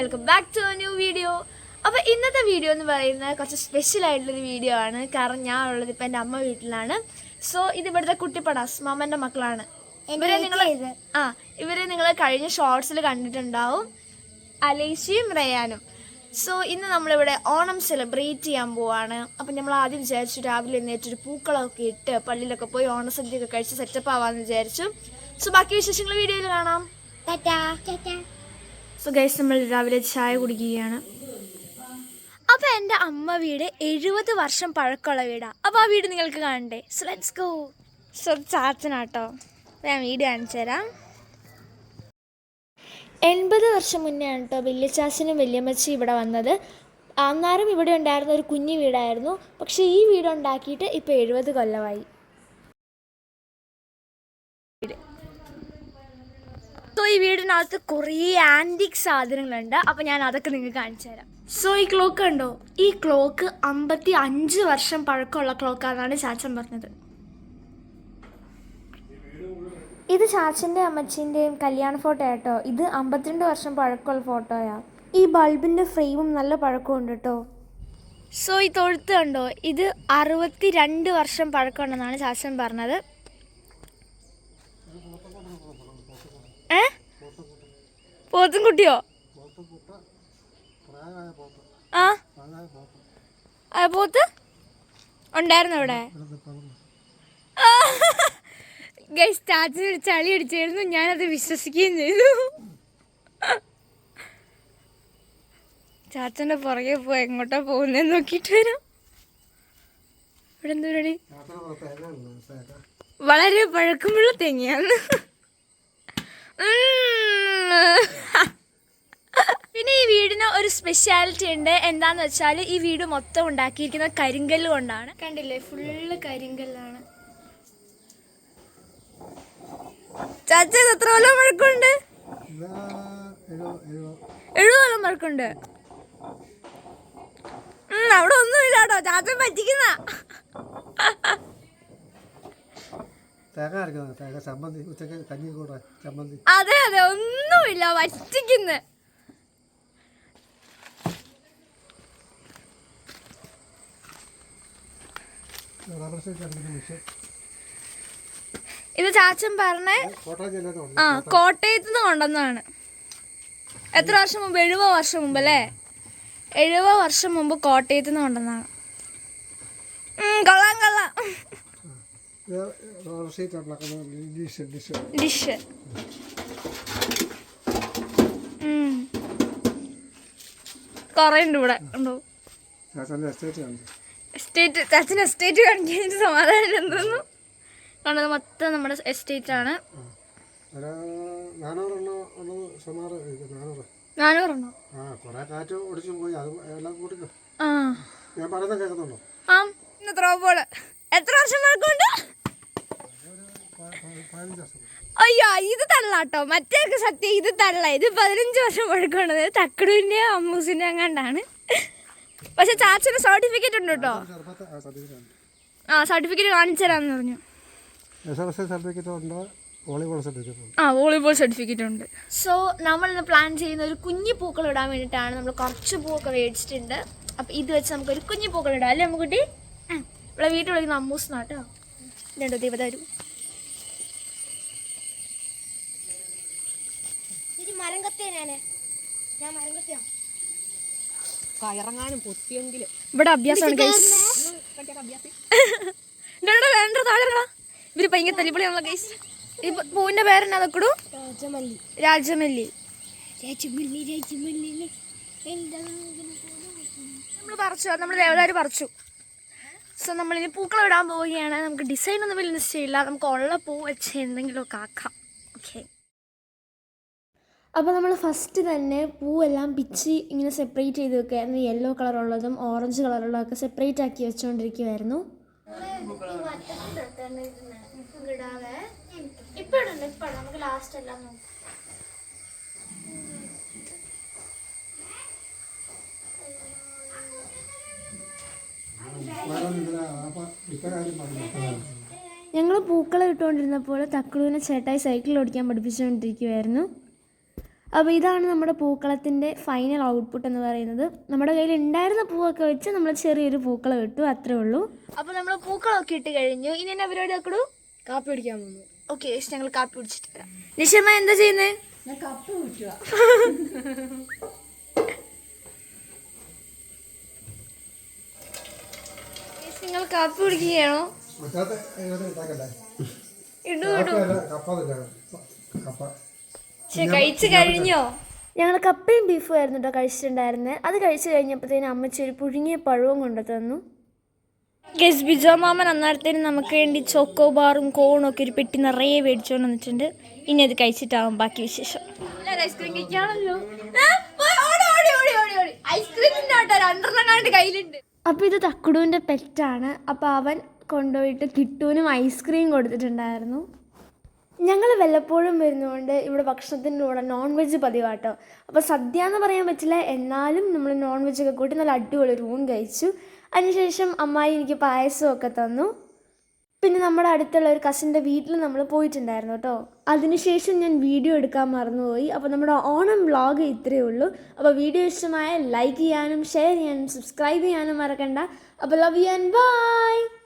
Welcome back to new video അപ്പോൾ ഇന്നത്തെ video എന്ന് പറയുന്നത് കുറച്ച് സ്പെഷ്യൽ ആയിട്ടുള്ളൊരു വീഡിയോ ആണ്. കാരണം ഞാൻ ഉള്ളത് ഇപ്പം എന്റെ അമ്മ വീട്ടിലാണ്. സോ ഇത് ഇവിടുത്തെ കുട്ടിപ്പടാസ് മാമന്റെ മക്കളാണ്. ഇവരെ നിങ്ങൾ ആ ഇവരെ നിങ്ങൾ കഴിഞ്ഞ ഷോർട്സിൽ കണ്ടിട്ടുണ്ടാവും. അലേഷിയും റയാനും. സോ ഇന്ന് നമ്മളിവിടെ ഓണം സെലിബ്രേറ്റ് ചെയ്യാൻ പോവാണ്. അപ്പം നമ്മൾ ആദ്യം വിചാരിച്ചു രാവിലെ എഴുന്നേറ്റൊരു പൂക്കളൊക്കെ ഇട്ട് പള്ളിയിലൊക്കെ പോയി ഓണസദ്യയൊക്കെ കഴിച്ച് സെറ്റപ്പ് ആവാമെന്ന് വിചാരിച്ചു. സോ ബാക്കി വിശേഷങ്ങൾ വീഡിയോയിൽ കാണാം. സോ ഗൈസ് നമ്മൾ രാവിലെ ചായ കുടിക്കുകയാണ്. അപ്പൊ എന്റെ അമ്മ വീട് എഴുപത് വർഷം പഴക്കമുള്ള വീടാ. അപ്പൊ ആ വീട് നിങ്ങൾക്ക് കാണണ്ടേ? സോ ലെറ്റ്സ് ഗോ സോ ചാച്ചനാട്ടോ. ഞാൻ വീട് കാണിച്ചു തരാം. എൺപത് വർഷം മുന്നേ ആണ് കേട്ടോ വല്യച്ചാച്ചനും വല്യമ്മച്ചി ഇവിടെ വന്നത്. അന്നേരം ഇവിടെ ഉണ്ടായിരുന്ന ഒരു കുഞ്ഞു വീടായിരുന്നു. പക്ഷേ ഈ വീട് ഉണ്ടാക്കിയിട്ട് ഇപ്പോൾ എഴുപത് കൊല്ലമായി. സോ ഈ വീടിനകത്ത് കുറേ ആന്റിക് സാധനങ്ങളുണ്ട്. അപ്പോൾ ഞാൻ അതൊക്കെ നിങ്ങൾക്ക് കാണിച്ചു തരാം. സോ ഈ ക്ലോക്ക് ഉണ്ടോ ഈ ക്ലോക്ക് അമ്പത്തി അഞ്ച് വർഷം പഴക്കമുള്ള ക്ലോക്കാണെന്നാണ് ചാച്ചൻ പറഞ്ഞത്. ഇത് ചാച്ചന്റെ അമ്മച്ചിന്റെയും കല്യാണ ഫോട്ടോ കേട്ടോ ഇത് അമ്പത്തിരണ്ട് വർഷം പഴക്കമുള്ള ഫോട്ടോയാ ഈ ബൾബിന്റെ ഫ്രെയിമും നല്ല പഴക്കമുണ്ട് കേട്ടോ സോ ഈ തൊഴുത്ത് കണ്ടോ? ഇത് അറുപത്തി രണ്ട് വർഷം പഴക്കമുണ്ടെന്നാണ് ചാച്ചൻ പറഞ്ഞത്. ഏ? പോത്തും കുട്ടിയോ ആ? ആ, പോത്ത്? ഉണ്ടായിരുന്നു ഇവിടെ ഗൈസ് ഒരു ചളി അടിച്ചായിരുന്നു ഞാനത് വിശ്വസിക്കുകയും ചെയ്തു. ചാച്ചന്റെ പുറകെ പോയി എങ്ങോട്ടാ പോകുന്നതെന്ന് നോക്കിയിട്ട് വരാം. ഇവിടെ എന്താ പരിപാടി? വളരെ പഴക്കമുള്ള തേങ്ങയാണ്. പിന്നെ ഈ വീടിന് ഒരു സ്പെഷ്യാലിറ്റി ഉണ്ട്. എന്താന്ന് വെച്ചാൽ ഈ വീട് മൊത്തം ഉണ്ടാക്കിയിരിക്കുന്നത് കരിങ്കല്ല് കൊണ്ടാണ്. കണ്ടില്ലേ? ഫുള്ള് കരിങ്കല്ലാണ്. ചാച്ച എത്ര കൊല്ലം പഴക്കമുണ്ട്? എഴുപത് കൊല്ലം അവിടെ ഒന്നുമില്ലാട്ടോ. ചാച്ചൻ പറ്റിക്കുന്ന. തേങ്ങ അരക്കുന്നത് തേങ്ങ ചമ്മന്തി ഉച്ചയ്ക്ക് കഞ്ഞി കൂടെ ചമ്മന്തി. അതെ അതെ ഒന്നുമില്ല വറ്റിക്കുന്ന. ഇത് ചാച്ചൻ പറഞ്ഞേ ആ കോട്ടയത്ത് നിന്ന് കൊണ്ടുവന്നതാണ്. എത്ര വർഷം മുമ്പ്? എഴുപത് വർഷം മുമ്പ് അല്ലേ? എഴുപത് വർഷം മുമ്പ് കോട്ടയത്ത് നിന്ന് കൊണ്ടുവന്നതാണ്. കൊള്ളാം കൊള്ളാം. ഡിഷ്. ഡിഷ് കുറേ ഉണ്ട് ഇവിടെ. ഉണ്ടോ? എസ്റ്റേറ്റ് ആണ് എസ്റ്റേറ്റ് കാണിക്കാൻ സമാധാനം എന്തോന്നു കണ്ടത് മൊത്തം നമ്മുടെ എസ്റ്റേറ്റ് ആണ്. നാനൂറെണ്ണോ ഞാൻ കേൾക്കുന്നുണ്ടോ? ആ എത്ര വർഷം വർഷം അയ്യോ ഇത് തള്ളാട്ടോ. മറ്റേക്ക് സത്യം ഇത് തള്ള. ഇത് പതിനഞ്ച് വർഷം പഴക്കമുള്ളത്. തക്കടുവിന്റെ അമ്മൂസിന്റെ അങ്ങാണ്ടാണ് പക്ഷെ ചാച്ചന് സർട്ടിഫിക്കറ്റ് ഉണ്ട് കേട്ടോ. ആ സർട്ടിഫിക്കറ്റ് ആ സർട്ടിഫിക്കറ്റ് കാണിച്ചു തരാമെന്ന് പറഞ്ഞു. സർട്ടിഫിക്കറ്റ് ഉണ്ട്? ആ വോളിബോൾ സർട്ടിഫിക്കറ്റ് ഉണ്ട്. സോ നമ്മൾ ഇന്ന് പ്ലാൻ ചെയ്യുന്ന ഒരു കുഞ്ഞു പൂക്കൾ ഇടാൻ വേണ്ടിയിട്ടാണ് നമ്മൾ കുറച്ച് പൂവൊക്കെ മേടിച്ചിട്ടുണ്ട്. അപ്പം ഇത് വെച്ച് നമുക്ക് ഒരു കുഞ്ഞു പൂക്കൾ ഇടാം. അല്ലേ നമുക്ക് ഇവിടെ വീട്ടിൽ വിളിക്കുന്ന അമ്മൂസ് നാട്ടോ. രണ്ടോ ദൈവത ഞാൻ മരം കത്തിയാ. കയറങ്ങാനും പൊത്തിയെങ്കിൽ ഇവിടെ അഭ്യാസമാണ് ഗൈസ് ഇവിടെ വേണ്ട താഴെ ഇവർ ഭയങ്കര തല്ലിപ്പൊളിയാണല്ലോ ഗൈസ് ഈ പൂവിന്റെ പേരെന്നാ നോക്കടൂ രാജമല്ലി. രാജമല്ലി. രാജമല്ലി രാജമല്ലി നമ്മൾ പറിച്ചു നമ്മൾ ദേവതാര് പറിച്ചു. സോ നമ്മളിനി പൂക്കളം ഇടാൻ പോവുകയാണ്. നമുക്ക് ഡിസൈൻ ഒന്നും വലിയ നിശ്ചയമില്ല. നമുക്ക് ഉള്ള പൂ വെച്ച് എന്തെങ്കിലുമൊക്കെ ആക്കാം. ഓക്കെ അപ്പോൾ നമ്മൾ ഫസ്റ്റ് തന്നെ പൂവെല്ലാം പിച്ചി ഇങ്ങനെ സെപ്പറേറ്റ് ചെയ്ത് വെക്കുകയായിരുന്നു യെല്ലോ കളറുള്ളതും ഓറഞ്ച് കളറുള്ളതൊക്കെ സെപ്പറേറ്റ് ആക്കി വെച്ചുകൊണ്ടിരിക്കുമായിരുന്നു ഇപ്പൊ ഇടണ്ട ഇപ്പൊ നമുക്ക് ലാസ്റ്റ് എല്ലാം ഞങ്ങൾ പൂക്കളം ഇട്ടുകൊണ്ടിരുന്നപ്പോൾ തക്കളുവിനെ ചേട്ടായി സൈക്കിൾ ഓടിക്കാൻ പഠിപ്പിച്ചുകൊണ്ടിരിക്കുമായിരുന്നു അപ്പോൾ ഇതാണ് നമ്മുടെ പൂക്കളത്തിന്റെ ഫൈനൽ ഔട്ട്പുട്ട് എന്ന് പറയുന്നത്. നമ്മുടെ കയ്യിൽ ഉണ്ടായിരുന്ന പൂവൊക്കെ വെച്ച് നമ്മൾ ചെറിയൊരു പൂക്കളം ഇട്ടു അത്രേ ഉള്ളൂ. അപ്പോൾ നമ്മൾ പൂക്കളമൊക്കെ ഇട്ട് കഴിഞ്ഞു. ഇനി എന്നെ പരിപാടി ആക്കടൂ കാപ്പി പിടിക്കാൻ പോകുന്നു. ഓക്കെ ഞങ്ങൾ കാപ്പി പിടിച്ചിട്ട് വരാം. നിഷമ്മ എന്താ ചെയ്യുന്നത് ഞാൻ കപ്പ് കുറ്റുക നിങ്ങൾ കാപ്പി കുടിക്കുകയാണോ? ഇടൂ ഇടൂ. കപ്പ. കഴിച്ചു കഴിഞ്ഞോ? ഞങ്ങൾ കപ്പയും ബീഫും ആയിരുന്നു കേട്ടോ കഴിച്ചിട്ടുണ്ടായിരുന്നത്. അത് കഴിച്ചു കഴിഞ്ഞപ്പോഴത്തേനും അമ്മച്ചി ഒരു പുഴുങ്ങിയ പഴവും കൊണ്ടു തന്നു ഗസ് ബിജോ മാമൻ അന്നേരത്തേനും നമുക്ക് വേണ്ടി ചോക്കോ ബാറും കോണും ഒക്കെ ഒരു പെട്ടി നിറയെ മേടിച്ചുകൊണ്ട് വന്നിട്ടുണ്ട്. ഇനി അത് കഴിച്ചിട്ടാവും ബാക്കി വിശേഷം. ഐസ്ക്രീം കഴിക്കാണല്ലോ. അപ്പൊ ഇത് തക്കുടുവിന്റെ പെറ്റാണ്. അപ്പൊ അവൻ കൊണ്ടുപോയിട്ട് കിട്ടുവിനും ഐസ്ക്രീം കൊടുത്തിട്ടുണ്ടായിരുന്നു. ഞങ്ങൾ വല്ലപ്പോഴും വരുന്നതുകൊണ്ട് ഇവിടെ ഭക്ഷണത്തിന്റെ കൂടെ നോൺ വെജ് പതിവാട്ടോ. അപ്പോൾ സദ്യ എന്ന് പറയാൻ പറ്റില്ല എന്നാലും നമ്മൾ നോൺ വെജ് ഒക്കെ കൂട്ടി നല്ല അടിപൊളി ഊൺ കഴിച്ചു. അതിനുശേഷം അമ്മായി എനിക്ക് പായസമൊക്കെ തന്നു. പിന്നെ നമ്മുടെ അടുത്തുള്ള ഒരു കസിന്റെ വീട്ടിൽ നമ്മൾ പോയിട്ടുണ്ടായിരുന്നു കേട്ടോ. അതിനുശേഷം ഞാൻ വീഡിയോ എടുക്കാൻ മറന്നുപോയി. അപ്പോൾ നമ്മുടെ ഓണം വ്ലോഗ് ഇത്രയേ ഉള്ളൂ. അപ്പോൾ വീഡിയോ ഇഷ്ടമായ ലൈക്ക് ചെയ്യാനും ഷെയർ ചെയ്യാനും സബ്സ്ക്രൈബ് ചെയ്യാനും മറക്കണ്ട. അപ്പോൾ ലവ് യു ആൻഡ് ബൈ